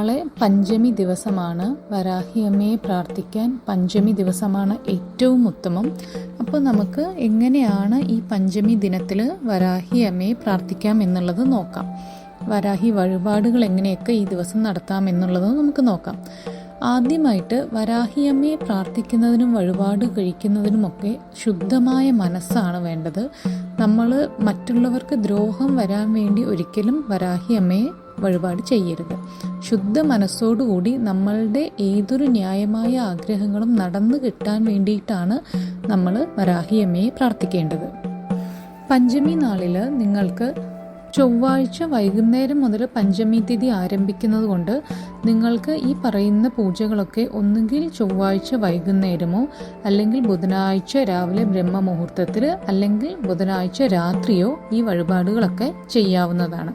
നാളെ പഞ്ചമി ദിവസമാണ്. വരാഹിയമ്മയെ പ്രാർത്ഥിക്കാൻ പഞ്ചമി ദിവസമാണ് ഏറ്റവും ഉത്തമം. അപ്പോൾ നമുക്ക് എങ്ങനെയാണ് ഈ പഞ്ചമി ദിനത്തിൽ വരാഹിയമ്മയെ പ്രാർത്ഥിക്കാം എന്നുള്ളത് നോക്കാം. വരാഹി വഴിപാടുകൾ എങ്ങനെയൊക്കെ ഈ ദിവസം നടത്താം എന്നുള്ളത് നമുക്ക് നോക്കാം. ആദ്യമായിട്ട് വരാഹിയമ്മയെ പ്രാർത്ഥിക്കുന്നതിനും വഴിപാട് കഴിക്കുന്നതിനുമൊക്കെ ശുദ്ധമായ മനസ്സാണ് വേണ്ടത്. നമ്മൾ മറ്റുള്ളവർക്ക് ദ്രോഹം വരാൻ വേണ്ടി ഒരിക്കലും വരാഹിയമ്മയെ വഴിപാട് ചെയ്യരുത്. ശുദ്ധ മനസ്സോടുകൂടി നമ്മളുടെ ഏതൊരു ന്യായമായ ആഗ്രഹങ്ങളും നടന്നു കിട്ടാൻ വേണ്ടിയിട്ടാണ് നമ്മൾ വരാഹിയമ്മയെ പ്രാർത്ഥിക്കേണ്ടത്. പഞ്ചമി നാളിൽ നിങ്ങൾക്ക് ചൊവ്വാഴ്ച വൈകുന്നേരം മുതൽ പഞ്ചമി തിഥി ആരംഭിക്കുന്നത് കൊണ്ട് നിങ്ങൾക്ക് ഈ പറയുന്ന പൂജകളൊക്കെ ഒന്നുകിൽ ചൊവ്വാഴ്ച വൈകുന്നേരമോ അല്ലെങ്കിൽ ബുധനാഴ്ച രാവിലെ ബ്രഹ്മമുഹൂർത്തത്തിൽ അല്ലെങ്കിൽ ബുധനാഴ്ച രാത്രിയോ ഈ വഴിപാടുകളൊക്കെ ചെയ്യാവുന്നതാണ്.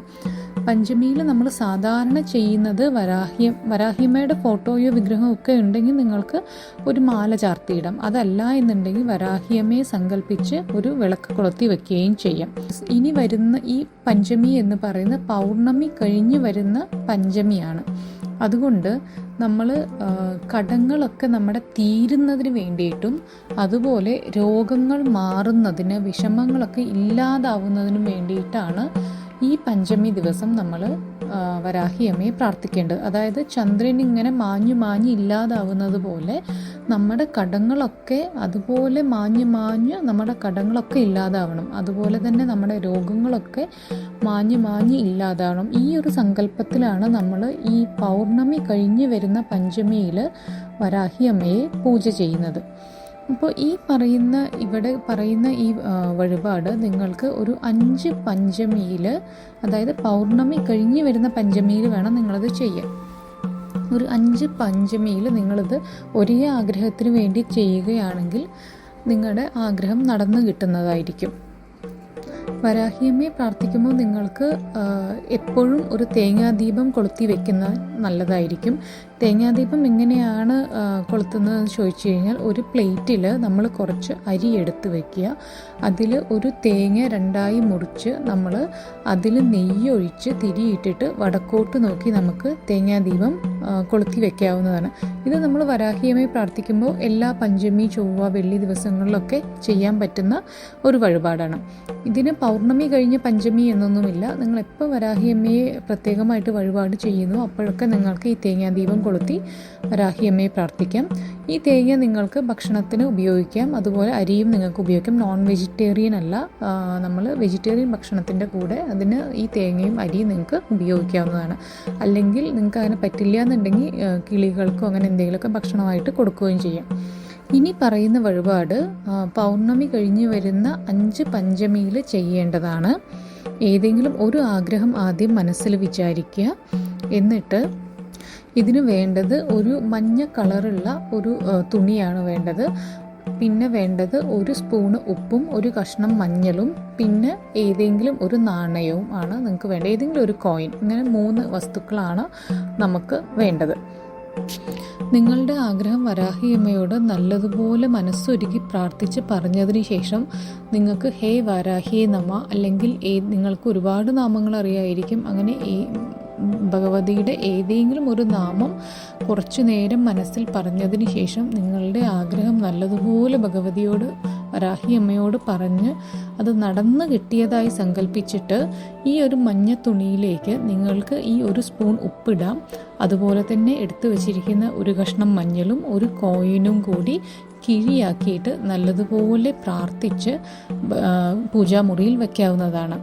പഞ്ചമിയിൽ നമ്മൾ സാധാരണ ചെയ്യുന്നത് വരാഹ്യം വരാഹിമയുടെ ഫോട്ടോയോ വിഗ്രഹമോ ഒക്കെ ഉണ്ടെങ്കിൽ നിങ്ങൾക്ക് ഒരു മാല ചാർത്തിയിടാം. അതല്ല എന്നുണ്ടെങ്കിൽ വരാഹിയമ്മയെ സങ്കല്പിച്ച് ഒരു വിളക്ക് കൊളുത്തി വെക്കുകയും ചെയ്യാം. ഇനി വരുന്ന ഈ പഞ്ചമി എന്ന് പറയുന്ന പൗർണമി കഴിഞ്ഞ് വരുന്ന പഞ്ചമിയാണ്. അതുകൊണ്ട് നമ്മൾ കടങ്ങളൊക്കെ നമ്മുടെ തീരുന്നതിന് വേണ്ടിയിട്ടും അതുപോലെ രോഗങ്ങൾ മാറുന്നതിന് വിഷമങ്ങളൊക്കെ ഇല്ലാതാവുന്നതിനും വേണ്ടിയിട്ടാണ് ഈ പഞ്ചമി ദിവസം നമ്മൾ വരാഹിയമ്മയെ പ്രാർത്ഥിക്കേണ്ടത്. അതായത് ചന്ദ്രൻ ഇങ്ങനെ മാഞ്ഞു മാഞ്ഞ് ഇല്ലാതാവുന്നത് പോലെ നമ്മുടെ കടങ്ങളൊക്കെ അതുപോലെ മാഞ്ഞു മാഞ്ഞ് നമ്മുടെ കടങ്ങളൊക്കെ ഇല്ലാതാവണം. അതുപോലെ തന്നെ നമ്മുടെ രോഗങ്ങളൊക്കെ മാഞ്ഞു മാഞ്ഞ് ഇല്ലാതാവണം. ഈ ഒരു സങ്കല്പത്തിലാണ് നമ്മൾ ഈ പൗർണമി കഴിഞ്ഞ് വരുന്ന പഞ്ചമിയിൽ വരാഹിയമ്മയെ പൂജ ചെയ്യുന്നത്. അപ്പോൾ ഈ പറയുന്ന ഇവിടെ പറയുന്ന ഈ വഴിപാട് നിങ്ങൾക്ക് ഒരു അഞ്ച് പഞ്ചമിയിൽ അതായത് പൗർണമി കഴിഞ്ഞ് വരുന്ന പഞ്ചമിയിൽ വേണം നിങ്ങളത് ചെയ്യാൻ. ഒരു അഞ്ച് പഞ്ചമിയിൽ നിങ്ങളിത് ഒരേ ആഗ്രഹത്തിന് വേണ്ടി ചെയ്യുകയാണെങ്കിൽ നിങ്ങളുടെ ആഗ്രഹം നടന്നു കിട്ടുന്നതായിരിക്കും. വരാഹിയമ്മയെ പ്രാർത്ഥിക്കുമ്പോൾ നിങ്ങൾക്ക് എപ്പോഴും ഒരു തേങ്ങാദീപം കൊളുത്തി വെക്കുന്നത് നല്ലതായിരിക്കും. തേങ്ങാദീപം എങ്ങനെയാണ് കൊളുത്തുന്നതെന്ന് ചോദിച്ചു കഴിഞ്ഞാൽ ഒരു പ്ലേറ്റിൽ നമ്മൾ കുറച്ച് അരി എടുത്ത് വെക്കുക. അതിൽ ഒരു തേങ്ങ രണ്ടായി മുറിച്ച് നമ്മൾ അതിൽ നെയ്യൊഴിച്ച് തിരിയിട്ടിട്ട് വടക്കോട്ട് നോക്കി നമുക്ക് തേങ്ങാദീപം കൊളുത്തി വെക്കാവുന്നതാണ്. ഇത് നമ്മൾ വരാഹിയമ്മയെ പ്രാർത്ഥിക്കുമ്പോൾ എല്ലാ പഞ്ചമി ചൊവ്വ വെള്ളി ദിവസങ്ങളിലൊക്കെ ചെയ്യാൻ പറ്റുന്ന ഒരു വഴിപാടാണ്. ഇതിന് പൗർണമി കഴിഞ്ഞ് പഞ്ചമി എന്നൊന്നുമില്ല. നിങ്ങൾ എപ്പോൾ വരാഹിയമ്മയെ പ്രത്യേകമായിട്ട് വഴിപാട് ചെയ്യുന്നു അപ്പോഴൊക്കെ നിങ്ങൾക്ക് ഈ തേങ്ങാദീപം കൊളുത്തി വരാഹിയമ്മയെ പ്രാർത്ഥിക്കാം. ഈ തേങ്ങ നിങ്ങൾക്ക് ഭക്ഷണത്തിന് ഉപയോഗിക്കാം. അതുപോലെ അരിയും നിങ്ങൾക്ക് ഉപയോഗിക്കാം. നോൺ വെജിറ്റേറിയൻ അല്ല നമ്മൾ വെജിറ്റേറിയൻ ഭക്ഷണത്തിന്റെ കൂടെ അതിന് ഈ തേങ്ങയും അരിയും നിങ്ങൾക്ക് ഉപയോഗിക്കാവുന്നതാണ്. അല്ലെങ്കിൽ നിങ്ങൾക്ക് അങ്ങനെ പറ്റില്ല എന്നുണ്ടെങ്കിൽ കിളികൾക്കോ അങ്ങനെ എന്തെങ്കിലുമൊക്കെ ഭക്ഷണമായിട്ട് കൊടുക്കുകയും ചെയ്യാം. ഇനി പറയുന്ന വഴിപാട് പൗർണമി കഴിഞ്ഞ് വരുന്ന അഞ്ച് പഞ്ചമിയിൽ ചെയ്യേണ്ടതാണ്. ഏതെങ്കിലും ഒരു ആഗ്രഹം ആദ്യം മനസ്സിൽ വിചാരിക്കുക. എന്നിട്ട് ഇതിന് വേണ്ടത് ഒരു മഞ്ഞ കളറുള്ള ഒരു തുണിയാണ് വേണ്ടത്. പിന്നെ വേണ്ടത് ഒരു സ്പൂണ് ഉപ്പും ഒരു കഷ്ണം മഞ്ഞളും പിന്നെ ഏതെങ്കിലും ഒരു നാണയവും ആണ് നിങ്ങൾക്ക് വേണ്ടത്. ഏതെങ്കിലും ഒരു കോയിൻ ഇങ്ങനെ മൂന്ന് വസ്തുക്കളാണ് നമുക്ക് വേണ്ടത്. നിങ്ങളുടെ ആഗ്രഹം വരാഹിയമ്മയോട് നല്ലതുപോലെ മനസ്സൊരുക്കി പ്രാർത്ഥിച്ച് പറഞ്ഞതിന് ശേഷം നിങ്ങൾക്ക് ഹേ വരാഹിയെ നമ അല്ലെങ്കിൽ നിങ്ങൾക്ക് ഒരുപാട് നാമങ്ങൾ അറിയായിരിക്കും. അങ്ങനെ ഭഗവതിയുടെ ഏതെങ്കിലും ഒരു നാമം കുറച്ചു നേരം മനസ്സിൽ പറഞ്ഞതിന് ശേഷം നിങ്ങളുടെ ആഗ്രഹം നല്ലതുപോലെ ഭഗവതിയോട് വരാഹി അമ്മയോട് പറഞ്ഞ് അത് നടന്നു കിട്ടിയതായി സങ്കല്പിച്ചിട്ട് ഈ ഒരു മഞ്ഞ തുണിയിലേക്ക് നിങ്ങൾക്ക് ഈ ഒരു സ്പൂൺ ഉപ്പിടാം. അതുപോലെ തന്നെ എടുത്തു വച്ചിരിക്കുന്ന ഒരു കഷ്ണം മഞ്ഞളും ഒരു കോയിനും കൂടി കിഴിയാക്കിയിട്ട് നല്ലതുപോലെ പ്രാർത്ഥിച്ച് പൂജാമുറിയിൽ വയ്ക്കാവുന്നതാണ്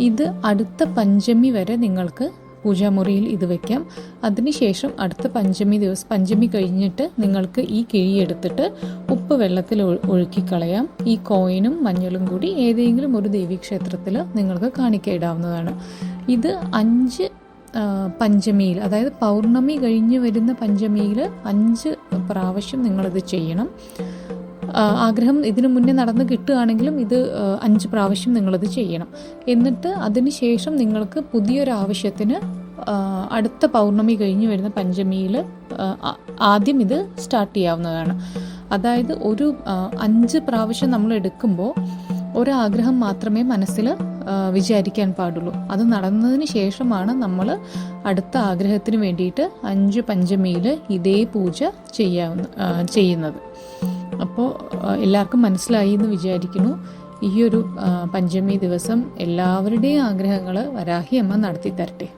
ഇത് അടുത്ത പഞ്ചമി വരെ നിങ്ങൾക്ക് പൂജാമുറിയിൽ ഇത് വെക്കാം. അതിനുശേഷം അടുത്ത പഞ്ചമി ദിവസം പഞ്ചമി കഴിഞ്ഞിട്ട് നിങ്ങൾക്ക് ഈ കിഴിയെടുത്തിട്ട് ഉപ്പ് വെള്ളത്തിൽ ഒഴുക്കി കളയാം. ഈ കോയിനും മഞ്ഞളും കൂടി ഏതെങ്കിലും ഒരു ദേവീക്ഷേത്രത്തിൽ നിങ്ങൾക്ക് കാണിക്കയിടാവുന്നതാണ് ഇത് അഞ്ച് പഞ്ചമിയിൽ അതായത് പൗർണമി കഴിഞ്ഞ് വരുന്ന പഞ്ചമിയിൽ അഞ്ച് പ്രാവശ്യം നിങ്ങളിത് ചെയ്യണം. ആഗ്രഹം ഇതിനു മുന്നേ നടന്ന് കിട്ടുകയാണെങ്കിലും ഇത് അഞ്ച് പ്രാവശ്യം നിങ്ങളത് ചെയ്യണം. എന്നിട്ട് അതിന് ശേഷം നിങ്ങൾക്ക് പുതിയൊരു ആവശ്യത്തിന് അടുത്ത പൗർണമി കഴിഞ്ഞ് വരുന്ന പഞ്ചമിയിൽ ആദ്യം ഇത് സ്റ്റാർട്ട് ചെയ്യാവുന്നതാണ്. അതായത് ഒരു അഞ്ച് പ്രാവശ്യം നമ്മൾ എടുക്കുമ്പോൾ ഒരാഗ്രഹം മാത്രമേ മനസ്സിൽ വിചാരിക്കാൻ പാടുള്ളൂ. അത് നടന്നതിന് ശേഷമാണ് നമ്മൾ അടുത്ത ആഗ്രഹത്തിന് വേണ്ടിയിട്ട് അഞ്ച് പഞ്ചമിയിൽ ഇതേ പൂജ ചെയ്യാവുന്ന ചെയ്യുന്നത്. അപ്പോൾ എല്ലാവർക്കും മനസ്സിലായി എന്ന് വിചാരിക്കുന്നു. ഈ ഒരു പഞ്ചമി ദിവസം എല്ലാവരുടെയും ആഗ്രഹങ്ങൾ വരാഹി അമ്മ നടത്തി തരട്ടെ